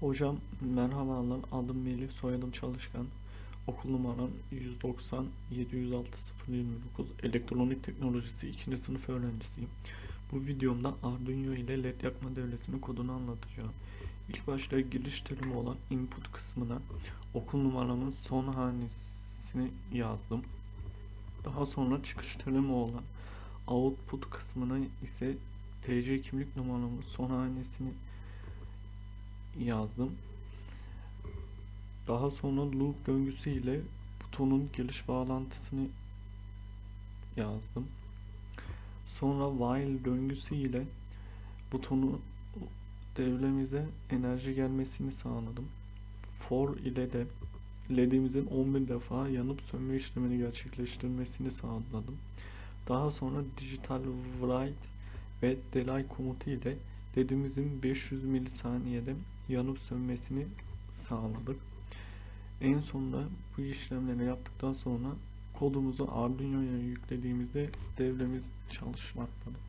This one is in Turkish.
Hocam merhabalar adım Melih soyadım Çalışkan okul numaram 190 706 029 elektronik teknolojisi 2. sınıf öğrencisiyim. Bu videomda Arduino ile led yakma devresinin kodunu anlatacağım. İlk başta giriş terimi olan input kısmına okul numaramın son hanesini yazdım. Daha sonra çıkış terimi olan output kısmına ise TC kimlik numaramın son hanesini yazdım. Daha sonra loop döngüsü ile butonun giriş bağlantısını yazdım. Sonra while döngüsü ile butonu devremize enerji gelmesini sağladım. For ile de ledimizin 11 defa yanıp sönme işlemini gerçekleştirmesini sağladım. Daha sonra digital write ve delay komutu ile ledimizin 500 milisaniyede yanıp sönmesini sağladık. En sonunda bu işlemleri yaptıktan sonra kodumuzu Arduino'ya yüklediğimizde devremiz çalışmaktadır.